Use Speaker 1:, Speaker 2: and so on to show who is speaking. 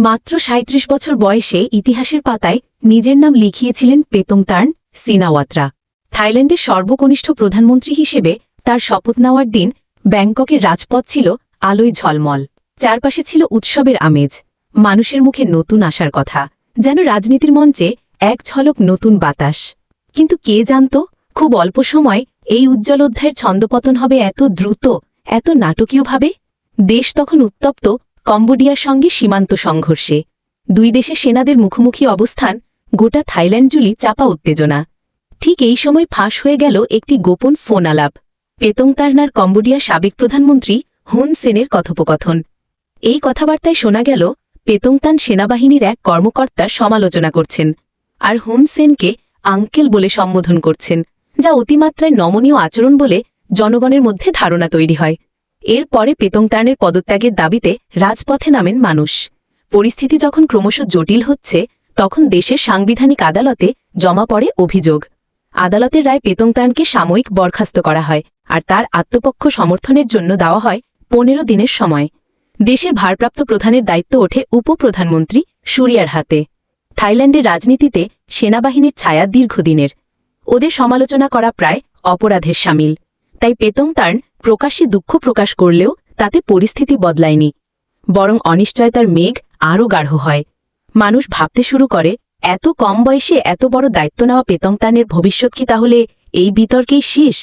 Speaker 1: মাত্র সাঁত্রিশ বছর বয়সে ইতিহাসের পাতায় নিজের নাম লিখিয়েছিলেন পেতংতার্ন সিনাওয়াত্রা। থাইল্যান্ডের সর্বকনিষ্ঠ প্রধানমন্ত্রী হিসেবে তার শপথ নেওয়ার দিন ব্যাংককের রাজপথ ছিল আলোয় ঝলমল। চারপাশে ছিল উৎসবের আমেজ। মানুষের মুখে নতুন আসার কথা। যেন রাজনীতির মঞ্চে এক ঝলক নতুন বাতাস। কিন্তু কে জানত? খুব অল্প সময় এই উজ্জ্বল অধ্যায়ের ছন্দপতন হবে এত দ্রুত, এত নাটকীয়ভাবে? দেশ তখন উত্তপ্ত কম্বোডিয়ার সঙ্গে সীমান্ত সংঘর্ষে। দুই দেশের সেনাদের মুখোমুখি অবস্থান, গোটা থাইল্যান্ড জুলি চাপা উত্তেজনা। ঠিক এই সময় ফাঁস হয়ে গেল একটি গোপন ফোন আলাপ পেতংতার্নার কম্বোডিয়ার সাবেক প্রধানমন্ত্রী হুন সেনের কথোপকথন। এই কথাবার্তায় শোনা গেল পেতংতান সেনাবাহিনীর এক কর্মকর্তা সমালোচনা করছেন, আর হুন সেনকে আঙ্কেল বলে সম্বোধন করছেন, যা অতিমাত্রায় নমনীয় আচরণ বলে জনগণের মধ্যে ধারণা তৈরি হয়। এরপরে পেতংতানের পদত্যাগের দাবিতে রাজপথে নামেন মানুষ। পরিস্থিতি যখন ক্রমশ জটিল হচ্ছে, তখন দেশের সাংবিধানিক আদালতে জমা পড়ে অভিযোগ। আদালতের রায় পেতংতানকে সাময়িক বরখাস্ত করা হয় আর তার আত্মপক্ষ সমর্থনের জন্য দেওয়া হয় পনেরো দিনের সময়। দেশের ভারপ্রাপ্ত প্রধানের দায়িত্ব ওঠে উপপ্রধানমন্ত্রী সুরিয়ার হাতে। থাইল্যান্ডের রাজনীতিতে সেনাবাহিনীর ছায়া দীর্ঘদিনের। ওদের সমালোচনা করা প্রায় অপরাধের সামিল। তাই পেতংতার্ন প্রকাশ্যে দুঃখ প্রকাশ করলেও তাতে পরিস্থিতি বদলায়নি। বরং অনিশ্চয়তার মেঘ আরও গাঢ় হয়। মানুষ ভাবতে শুরু করে, এত কম বয়সে এত বড় দায়িত্ব নেওয়া পেতংতানের ভবিষ্যৎ কি তাহলে এই বিতর্কেই শেষ?